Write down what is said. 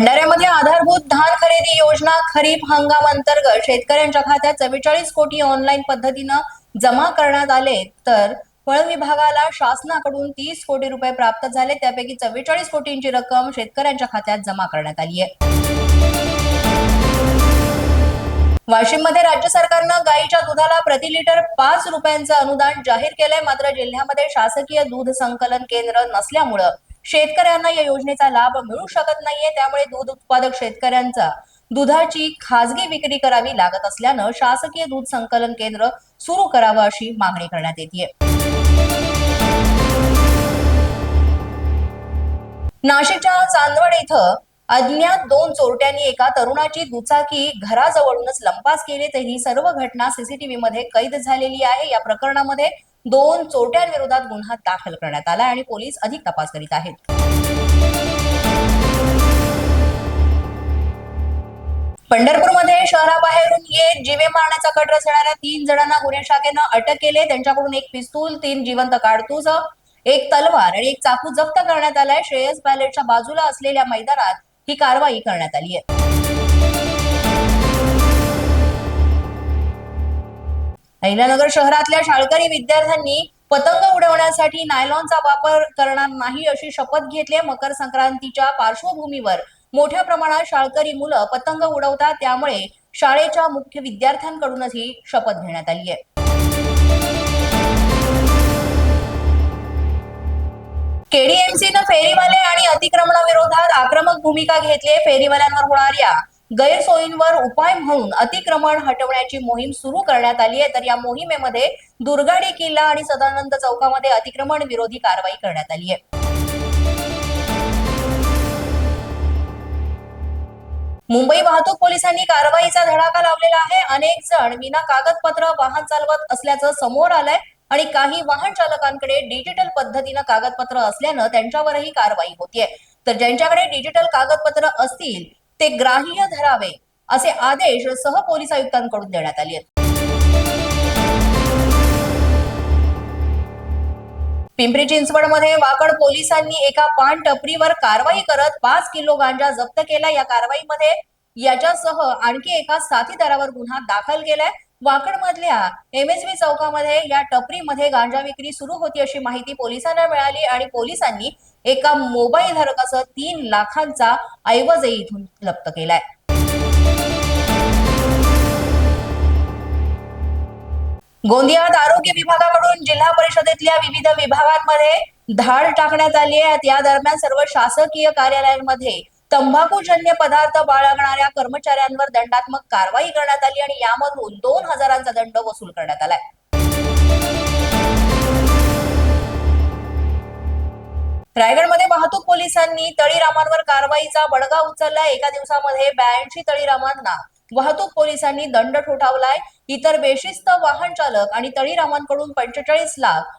आधारभूत धान खरेदी योजना खरीप हंगाम अंतर्गत शेतकऱ्यांच्या खात्यात चव्वेचाळीस कोटी ऑनलाईन पद्धतीनं जमा करण्यात आले तर फळ विभागाला शासनाकडून तीस कोटी रुपये प्राप्त झाले. त्यापैकी चव्वेचाळीस कोटींची रक्कम शेतकऱ्यांच्या खात्यात जमा करण्यात आली आहे. वाशिममध्ये राज्य सरकारनं गायीच्या दुधाला प्रति लिटर पाच रुपयांचं अनुदान जाहीर केलंय. मात्र जिल्ह्यामध्ये शासकीय दूध संकलन केंद्र नसल्यामुळं शेतकऱ्यांना या योजनेचा लाभ मिळू शकत नाहीये त्यामुळे दूध उत्पादक शेतकऱ्यांचा दुधाची खासगी विक्री करावी लागत असल्यानं शासकीय दूध संकलन केंद्र सुरू करावं अशी मागणी करण्यात येते नाशिकच्या चांदवड इथं अज्ञात दोन चोरट्यांनी एका तरुणाची दुचाकी घराजवळूनच लंपास केली. तर ही सर्व घटना सीसीटीव्ही मध्ये कैद झालेली आहे. या प्रकरणामध्ये दोन चोरट्यांविरोधात गुन्हा दाखल करण्यात आला आणि पोलीस अधिक तपास करीत आहेत. पंढरपूरमध्ये शहराबाहेरून येत जीवे मारण्याचा कट रचणाऱ्या तीन जणांना गुन्हे शाखेनं अटक केले. त्यांच्याकडून एक पिस्तूल तीन जिवंत काडतूस एक तलवार आणि एक चाकू जप्त करण्यात आलाय. श्रेयस पॅलेटच्या बाजूला असलेल्या मैदानात ही कारवाई करण्यात आली आहे. अहिल्यानगर शहरातल्या शाळकरी विद्यार्थ्यांनी पतंग उडवण्यासाठी नायलॉनचा वापर करणार नाही अशी शपथ घेतली आहे. मकर संक्रांतीच्या पार्श्वभूमीवर मोठ्या प्रमाणात शाळकरी मुलं पतंग उडवतात त्यामुळे शाळेच्या मुख्य विद्यार्थ्यांकडूनच ही शपथ घेण्यात आली आहे केडीएमसीनं फेरीवाले आणि अतिक्रमणाविरोधात आक्रमक भूमिका घेतली फेरीवाल्यांवर होणाऱ्या गैरसोयींवर उपाय म्हणून अतिक्रमण हटवण्याची मोहीम सुरू करण्यात आली आहे. तर या मोहिमेमध्ये दुर्गाडी किल्ला आणि सदानंद चौकामध्ये अतिक्रमण विरोधी कारवाई करण्यात आली आहे. मुंबई वाहतूक पोलिसांनी कारवाईचा धडाका लावलेला आहे. अनेक जण विना कागदपत्र वाहन चालवत असल्याचं समोर आलंय आणि काही वाहन चालकांकडे डिजिटल पद्धतीनं कागदपत्र असल्यानं त्यांच्यावरही कारवाई होतीये. तर ज्यांच्याकडे डिजिटल कागदपत्र असतील ते ग्राह्य धरावे असे आदेश सह पोलीस आयुक्तांकडून देण्यात आले आहेत. पिंपरी चिंचवडमध्ये वाकड पोलिसांनी एका पान टपरीवर कारवाई करत पाच किलो गांजा जप्त केला. या कारवाईमध्ये याच्यासह आणखी एका साथीदारावर गुन्हा दाखल केलाय. वाकडमधल्या एम एस बी चौकामध्ये या टपरीमध्ये गांजा विक्री सुरू होती अशी माहिती पोलिसांना मिळाली आणि पोलिसांनी एका मोबाईल धारकासह तीन लाखांचा ऐवजही इथून लप्त केलाय. गोंदियात आरोग्य विभागाकडून जिल्हा परिषदेतल्या विविध विभागांमध्ये धाड टाकण्यात आली आहे. या दरम्यान सर्व शासकीय कार्यालयांमध्ये तंबाखूजन्य पदार्थ बाळगणाऱ्या कर्मचाऱ्यांवर दंडात्मक कारवाई करण्यात आली आणि यामधून दोन हजारांचा दंड वसूल करण्यात आलाय. रायगडमध्ये वाहतूक पोलिसांनी तळीरामांवर कारवाईचा बडगा उचललाय. एका दिवसामध्ये ब्याऐंशी तळीरामांना वाहतूक पोलिसांनी दंड ठोठावलाय. इतर बेशिस्त वाहन चालक आणि तळीरामांकडून पंचेचाळीस लाख